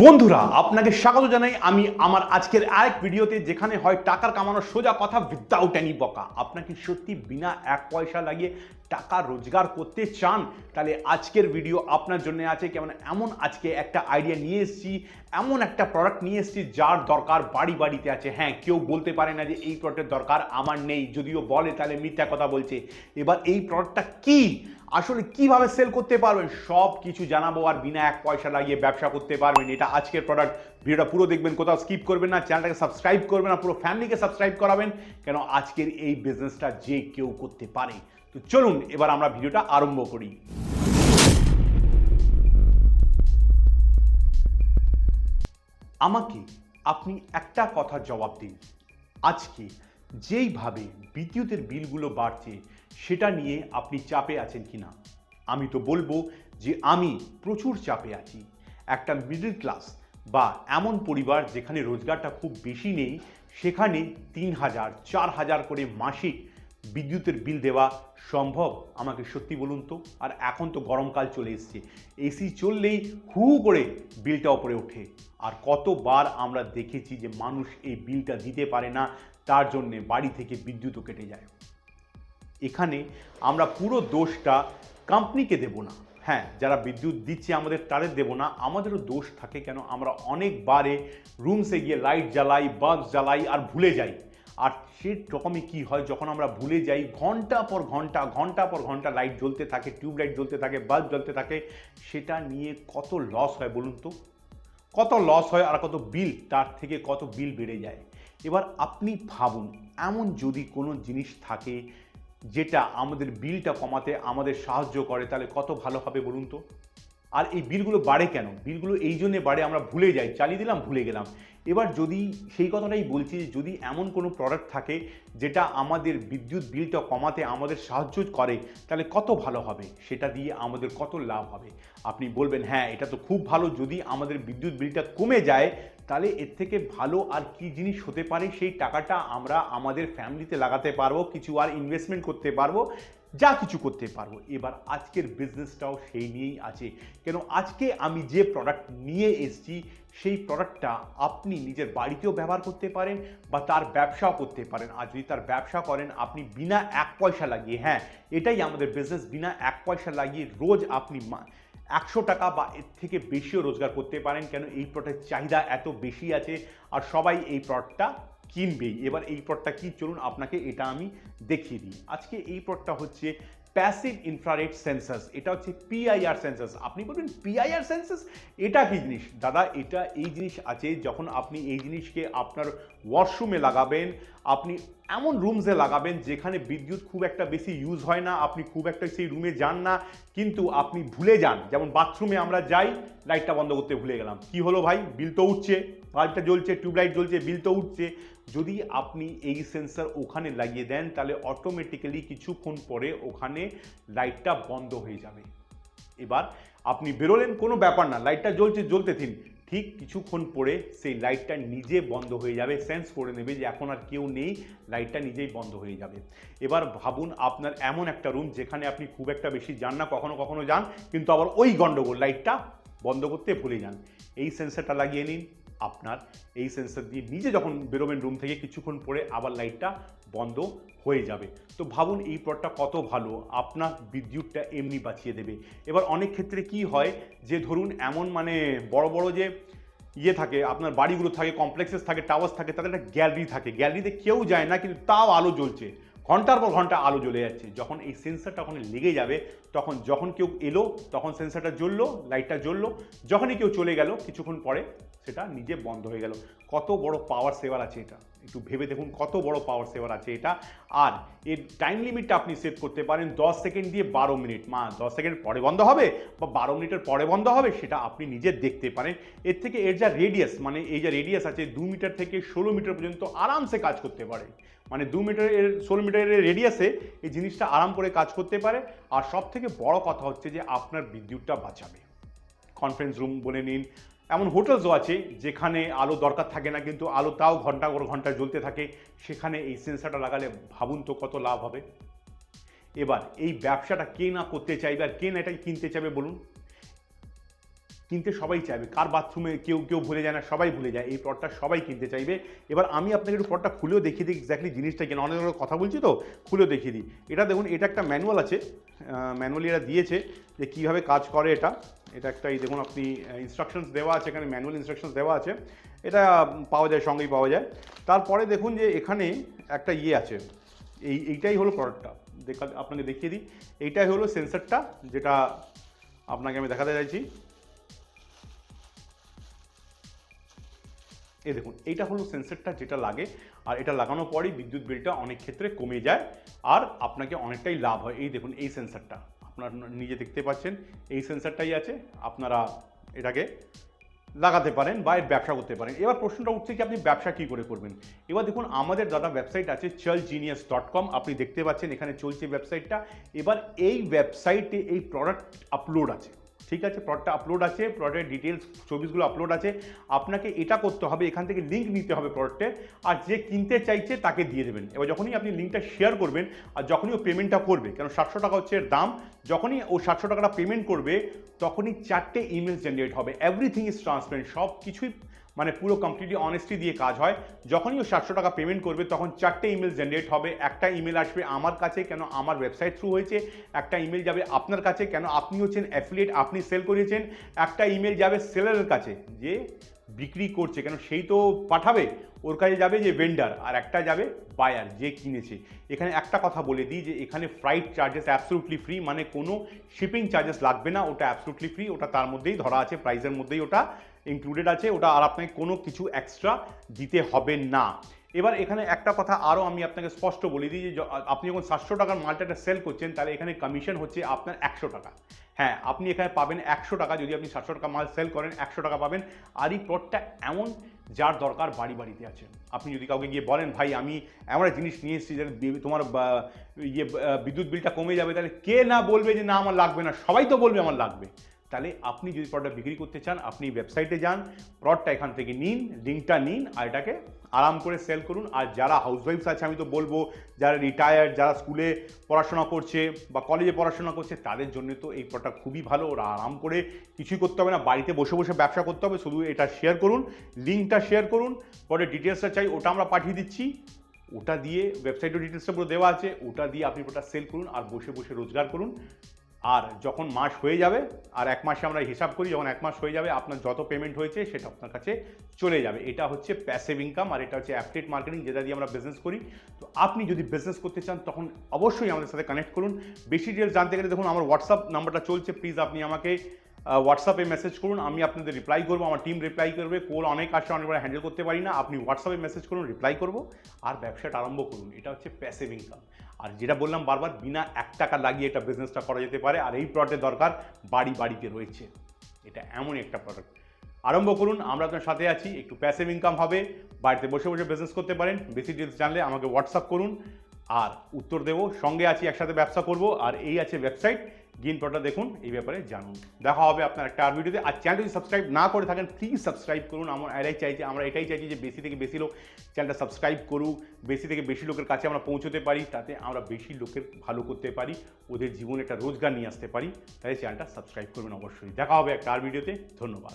বন্ধুরা, আপনাকে স্বাগত জানাই আমি আমার আজকের আরেক ভিডিওতে যেখানে হয় টাকার কামানোর সোজা কথা উইদাউট এনি বকা। আপনাকে সত্যি বিনা এক পয়সা লাগিয়ে টাকা রোজগার করতে চান? তাহলে আজকের ভিডিও আপনার জন্য আছে। কেমন? এমন আজকে একটা আইডিয়া নিয়ে এসেছি। এমন একটা প্রোডাক্ট নিয়ে এসেছি যার দরকার বাড়ি বাড়িতে আছে। হ্যাঁ কেউ বলতে পারে না যে এই প্রোডাক্টের দরকার আমার নেই, যদিও বলে তাহলে মিথ্যা কথা বলছে। এবার এই প্রোডাক্টটা কি? আসলে কীভাবে সেল করতে পারবেন? সব কিছু জানাব আর বিনা এক পয়সা লাগিয়ে ব্যবসা করতে পারবেন। এটা আজকের প্রোডাক্ট ভিডিওটা পুরো দেখবেন, কোথাও স্কিপ করবেন না চ্যানেলটাকে সাবস্ক্রাইব করবেন না, পুরো ফ্যামিলিকে সাবস্ক্রাইব করাবেন। কেন? আজকের এই বিজনেসটা যে কেউ করতে পারে। তো চলুন, এবার আমরা ভিডিওটা আরম্ভ করি। আমাকে আপনি একটা কথার জবাব দিন। আজকে যেইভাবে বিদ্যুতের বিলগুলো বাড়ছে, সেটা নিয়ে আপনি চাপে আছেন কি না আমি তো বলব যে আমি প্রচুর চাপে আছি। একটা মিডল ক্লাস বা এমন পরিবার যেখানে রোজগারটা খুব বেশি নেই, সেখানে তিন হাজার, চার হাজার করে মাসিক বিদ্যুতের বিল দেওয়া সম্ভব? আমাকে সত্যি বলুন তো। আর এখন তো গরমকাল চলে এসছে। এসি চললেই হু করে বিলটা ওপরে ওঠে। আর কতবার আমরা দেখেছি যে মানুষ এই বিলটা দিতে পারে না, তার জন্যে বাড়ি থেকে বিদ্যুৎও কেটে যায়। এখানে আমরা পুরো দোষটা কোম্পানিকে দেব না। হ্যাঁ যারা বিদ্যুৎ দিচ্ছে আমাদের, তাদের দেব না। আমাদেরও দোষ থাকে কেন? আমরা অনেকবারে রুমসে গিয়ে লাইট জ্বালাই বাল্ব জ্বালাই আর ভুলে যাই। আর সে রকমই কী হয় যখন আমরা ভুলে যাই, ঘণ্টা পর ঘণ্টা ঘণ্টা পর ঘণ্টা লাইট জ্বলতে থাকে টিউবলাইট জ্বলতে থাকে বাল্ব জ্বলতে থাকে, সেটা নিয়ে কত লস হয় বলুন তো? কত লস হয় আর কত বিল তার থেকে কত বিল বেড়ে যায়? এবার আপনি ভাবুন, এমন যদি কোনো জিনিস থাকে যেটা আমাদের বিলটা কমাতে, আমাদের সাহায্য করে, তাহলে কত ভালো হবে বলুন তো? আর এই বিলগুলো বাড়ে কেন? বিলগুলো এই জন্যে বাড়ে, আমরা ভুলে যাই, চালিয়ে দিলাম, ভুলে গেলাম। এবার যদি সেই কথাটাই বলছি যে যদি এমন কোনো প্রোডাক্ট থাকে যেটা আমাদের বিদ্যুৎ বিলটা কমাতে আমাদের সাহায্য করে, তাহলে কত ভালো হবে? সেটা দিয়ে আমাদের কত লাভ হবে? আপনি বলবেন হ্যাঁ এটা তো খুব ভালো, যদি আমাদের বিদ্যুৎ বিলটা কমে যায়, তাহলে এর থেকে ভালো আর কি জিনিস হতে পারে? সেই টাকাটা আমরা আমাদের ফ্যামিলিতে লাগাতে পারব, কিছু আর ইনভেস্টমেন্ট করতে পারব। যা কিছু করতে পারব। এবার আজকের বিজনেসটাও সেই নিয়েই আছে। কেন আজকে আমি যে প্রোডাক্ট নিয়ে এসেছি, সেই প্রোডাক্টটা আপনি নিজের বাড়িতেও ব্যবহার করতে পারেন বা তার ব্যবসাও করতে পারেন। আর যদি তার ব্যবসা করেন, আপনি বিনা এক পয়সা লাগিয়ে হ্যাঁ এটাই আমাদের বিজনেস বিনা এক পয়সা লাগিয়ে রোজ আপনি একশো টাকা বা এর থেকে বেশিও রোজগার করতে পারেন। কেন এই প্রোডাক্টের চাহিদা এত বেশি আছে। আর সবাই এই প্রোডাক্টটা কিনবেই এবার এই প্লটটা কি? চলুন আপনাকে এটা আমি দেখিয়ে দিই। আজকে এই প্লটটা হচ্ছে প্যাসিভ ইনফ্রারেড সেন্সাস এটা হচ্ছে পিআইআর সেন্সাস আপনি বলবেন পিআইআর সেন্সাস এটা কি জিনিস? দাদা, এটা এই জিনিস আছে, যখন আপনি এই জিনিসকে আপনার ওয়াশরুমে লাগাবেন, আপনি এমন রুমসে লাগাবেন যেখানে বিদ্যুৎ খুব একটা বেশি ইউজ হয় না, আপনি খুব একটা সেই রুমে যান না, কিন্তু আপনি ভুলে যান। যেমন বাথরুমে আমরা যাই লাইটটা বন্ধ করতে ভুলে গেলাম। কি হলো ভাই? বিল তো উঠছে বাল্বটা জ্বলছে টিউবলাইট জ্বলছে বিল তো উঠছে। যদি আপনি এই সেন্সার ওখানে লাগিয়ে দেন, তাহলে অটোমেটিক্যালি কিছুক্ষণ পরে ওখানে লাইটটা বন্ধ হয়ে যাবে। এবার আপনি বেরোলেন, কোনো ব্যাপার না। লাইটটা জ্বলছে জ্বলতে দিন ঠিক কিছুক্ষণ পরে সেই লাইটটা নিজে বন্ধ হয়ে যাবে। সেন্স করে নেবে যে এখন আর কেউ নেই, লাইটটা নিজেই বন্ধ হয়ে যাবে। এবার ভাবুন আপনার এমন একটা রুম যেখানে আপনি খুব একটা বেশি যান না, কখনো কখনো যান, কিন্তু আবার ওই গন্ডগোল, লাইটটা বন্ধ করতে ভুলে যান। এই সেন্সারটা লাগিয়ে নিন। আপনার এই সেন্সার দিয়ে নিজে যখন বেরোবেন রুম থেকে কিছুক্ষণ পরে আবার লাইটটা বন্ধ হয়ে যাবে। তো ভাবুন এই প্রোডাক্টটা কত ভালো, আপনার বিদ্যুৎটা এমনি বাঁচিয়ে দেবে। এবার অনেক ক্ষেত্রে কি হয় যে ধরুন এমন মানে বড় বড় যে ইয়ে থাকে, আপনার বাড়িগুলো থাকে কমপ্লেক্সেস থাকে টাওয়ার্স থাকে, তাদের একটা গ্যালারি থাকে। গ্যালারিতে কেউ যায় না, কিন্তু তাও আলো জ্বলছে। ঘণ্টার পর ঘণ্টা আলো জ্বলে যাচ্ছে। যখন এই সেন্সারটা ওখানে লেগে যাবে, তখন যখন কেউ এলো, তখন সেন্সারটা জ্বললো লাইটটা জ্বললো, যখনই কেউ চলে গেল, কিছুক্ষণ পরে সেটা নিজে বন্ধ হয়ে গেল। কত বড় পাওয়ার সেভার আছে এটা। একটু ভেবে দেখুন কত বড় পাওয়ার সেভার আছে এটা। আর এর টাইম লিমিটটা আপনি সেট করতে পারেন দশ সেকেন্ড দিয়ে বারো মিনিট মা, দশ সেকেন্ড পরে বন্ধ হবে বা বারো মিনিটের পরে বন্ধ হবে সেটা আপনি নিজে দেখতে পারেন। এর থেকে এর যা রেডিয়াস মানে এই যে রেডিয়াস আছে, দু মিটার থেকে ষোলো মিটার পর্যন্ত আরামসে কাজ করতে পারে। মানে দু মিটারের ষোলো মিটারের রেডিয়াসে এই জিনিসটা আরাম করে কাজ করতে পারে। আর সব থেকে বড় কথা হচ্ছে যে আপনার বিদ্যুৎটা বাঁচাবে। কনফারেন্স রুম বলে নিন, এমন হোটেলসও আছে যেখানে আলো দরকার থাকে না, কিন্তু আলো তাও ঘণ্টা পর ঘণ্টা জ্বলতে থাকে। সেখানে এই সেন্সারটা লাগালে ভাবুন তো কত লাভ হবে। এবার এই ব্যবসাটা কে না করতে চাইবে আর কে না এটা কিনতে চাইবে বলুন। কিনতে সবাই চাইবে। কার বাথরুমে কেউ কেউ ভুলে যায় না, সবাই ভুলে যায়। এই প্রডাক্টটা সবাই কিনতে চাইবে। এবার আমি আপনাকে একটু প্রডাক্টটা খুলেও দেখিয়ে দিই এক্স্যাক্টলি জিনিসটা কেন। অনেক কথা বলছি তো, খুলেও দেখিয়ে দিই। এটা দেখুন, এটা একটা ম্যানুয়াল আছে। ম্যানুয়ালি এরা দিয়েছে যে কীভাবে কাজ করে এটা। এটা একটা এই দেখুন, আপনি ইনস্ট্রাকশনস দেওয়া আছে এখানে ম্যানুয়াল ইনস্ট্রাকশনস দেওয়া আছে। এটা পাওয়া যায়, সঙ্গেই পাওয়া যায়। তারপরে দেখুন যে এখানে একটা ইয়ে আছে। এই, এইটাই হলো প্রোডাক্টটা দেখা, আপনাকে দেখিয়ে দিই। এইটাই হলো সেন্সারটা যেটা আপনাকে আমি দেখাতে চাইছি। এই দেখুন, এইটা হলো সেন্সারটা যেটা লাগে, আর এটা লাগানোর পরেই বিদ্যুৎ বিলটা অনেক ক্ষেত্রে কমে যায়, আর আপনাকে অনেকটাই লাভ হয়। এই দেখুন, এই সেন্সারটা আপনার নিজে দেখতে পাচ্ছেন, এই সেন্সারটাই আছে, আপনারা এটাকে লাগাতে পারেন বা এর ব্যবসা করতে পারেন। এবার প্রশ্নটা উঠছে কি, আপনি ব্যবসা কি করে করবেন? এবার দেখুন, আমাদের দাদা ওয়েবসাইট আছে চল জিনিয়াস ডট কম আপনি দেখতে পাচ্ছেন, এখানে চলছে ওয়েবসাইটটা এবার এই ওয়েবসাইটে এই প্রোডাক্ট আপলোড আছে। ঠিক আছে প্লটটা আপলোড আছে প্লটের ডিটেলস ছবিগুলো আপলোড আছে। আপনাকে এটা করতে হবে, এখান থেকে লিঙ্ক নিতে হবে প্লটের আর যে কিনতে চাইছে তাকে দিয়ে দেবেন। এবার যখনই আপনি লিঙ্কটা শেয়ার করবেন, আর যখনই ও পেমেন্টটা করবে, কেন সাতশো টাকা হচ্ছে এর দাম, যখনই ও সাতশো টাকাটা পেমেন্ট করবে, তখনই চারটে ইমেল জেনারেট হবে। এভরিথিং ইজ ট্রান্সপারেন্ট সব কিছুই মানে পুরো কমপ্লিটলি অনেস্টি দিয়ে কাজ হয়। যখনই ও সাতশো টাকা পেমেন্ট করবে, তখন চারটে ইমেল জেনারেট হবে। একটা ইমেল আসবে আমার কাছে কেন আমার ওয়েবসাইট থ্রু হয়েছে, একটা ইমেল যাবে আপনার কাছে কেন আপনি হচ্ছেন অ্যাফিলিয়েট আপনি সেল করেছেন, একটা ইমেল যাবে সেলারের কাছে যে বিক্রি করছে, কেন সেই তো পাঠাবে, ওর কাছে যাবে যে ভেন্ডার আর একটা যাবে বায়ার যে কিনেছে। এখানে একটা কথা বলে দিই যে এখানে ফ্লাইট চার্জেস অ্যাবসলুটলি ফ্রি মানে কোনো শিপিং চার্জেস লাগবে না, ওটা অ্যাবসলুটলি ফ্রি ওটা তার মধ্যেই ধরা আছে প্রাইসের মধ্যেই ওটা ইনক্লুডেড আছে, ওটা আর আপনাকে কোনো কিছু এক্সট্রা দিতে হবে না। এবার এখানে একটা কথা আরও আমি আপনাকে স্পষ্ট বলে দিই যে আপনি যখন সাতশো টাকার মালটা সেল করছেন, তাহলে এখানে কমিশন হচ্ছে আপনার একশো টাকা। হ্যাঁ আপনি এখানে পাবেন একশো টাকা যদি আপনি সাতশো টাকা মাল সেল করেন, একশো টাকা পাবেন। আর এই প্লটটা এমন যার দরকার বাড়ি বাড়িতে আছে। আপনি যদি কাউকে গিয়ে বলেন, ভাই, আমি এমন একটা জিনিস নিয়ে এসেছি যেটা তোমার ইয়ে বিদ্যুৎ বিলটা কমে যাবে। তাহলে কে না বলবে যে, না, আমার লাগবে না। সবাই তো বলবে, আমার লাগবে। তাহলে আপনি যদি প্রডাক্ট বিক্রি করতে চান, আপনি ওয়েবসাইটে যান প্রডাক্টটা এখান থেকে নিন লিঙ্কটা নিন, আর এটাকে আরাম করে সেল করুন। আর যারা হাউসওয়াইফস আছে, আমি তো বলব, যারা রিটায়ার্ড যারা স্কুলে পড়াশোনা করছে বা কলেজে পড়াশোনা করছে, তাদের জন্য তো এই প্রোডাক্ট খুবই ভালো। ওরা আরাম করে কিছুই করতে হবে না, বাড়িতে বসে বসে ব্যবসা করতে হবে, শুধু এটা শেয়ার করুন লিঙ্কটা শেয়ার করুন, পরে ডিটেলসটা চাই, ওটা আমরা পাঠিয়ে দিচ্ছি। ওটা দিয়ে ওয়েবসাইটের ডিটেলসটা পুরো দেওয়া আছে, ওটা দিয়ে আপনি ওটা সেল করুন, আর বসে বসে রোজগার করুন। আর যখন মাস হয়ে যাবে, আর এক মাসে আমরা হিসাব করি, যখন এক মাস হয়ে যাবে, আপনার যত পেমেন্ট হয়েছে, সেটা আপনার কাছে চলে যাবে। এটা হচ্ছে প্যাসিভ ইনকাম আর এটা হচ্ছে অ্যাফলেট মার্কেটিং যেটা দিয়ে আমরা বিজনেস করি। তো আপনি যদি বিজনেস করতে চান, তখন অবশ্যই আমাদের সাথে কানেক্ট করুন। বেশি ডিটেলস জানতে গেলে দেখুন, আমার হোয়াটসঅ্যাপ নাম্বারটা চলছে। প্লিজ আপনি আমাকে হোয়াটসঅ্যাপে মেসেজ করুন, আমি আপনাদের রিপ্লাই করব, আমার টিম রিপ্লাই করবে কোল অনেক আসে অনেকবার হ্যান্ডেল করতে পারি না, আপনি হোয়াটসঅ্যাপে মেসেজ করুন রিপ্লাই করব, আর ব্যবসাটা আরম্ভ করুন। এটা হচ্ছে প্যাসিভ ইনকাম আর যেটা বললাম বারবার, বিনা এক টাকা লাগিয়ে এটা বিজনেসটা করা যেতে পারে, আর এই প্রোডাক্টের দরকার বাড়ি বাড়িতে রয়েছে। এটা এমনই একটা প্রোডাক্ট আরম্ভ করুন, আমরা আপনার সাথে আছি, একটু প্যাসিভ ইনকাম হবে, বাড়িতে বসে বসে বিজনেস করতে পারেন, বেশি ডিটেলস জানলে আমাকে হোয়াটসঅ্যাপ করুন, আর উত্তর দেবো, সঙ্গে আছি, একসাথে ব্যবসা করব, আর এই আছে ওয়েবসাইট গিন পটটা দেখুন, এই ব্যাপারে জানুন। দেখা হবে আপনার একটা আর ভিডিওতে। আর চ্যানেল যদি সাবস্ক্রাইব না করে থাকেন প্লিজ সাবস্ক্রাইব করুন। আমার এটাই চাইছি আমরা এটাই চাইছি যে বেশি থেকে বেশি লোক চ্যানেলটা সাবস্ক্রাইব করুক, বেশি থেকে বেশি লোকের কাছে আমরা পৌঁছতে পারি, তাতে আমরা বেশি লোকের ভালো করতে পারি, ওদের জীবনে একটা রোজগার নিয়ে আসতে পারি। তাই চ্যানেলটা সাবস্ক্রাইব করবেন অবশ্যই। দেখা হবে একটা আর ভিডিওতে। ধন্যবাদ।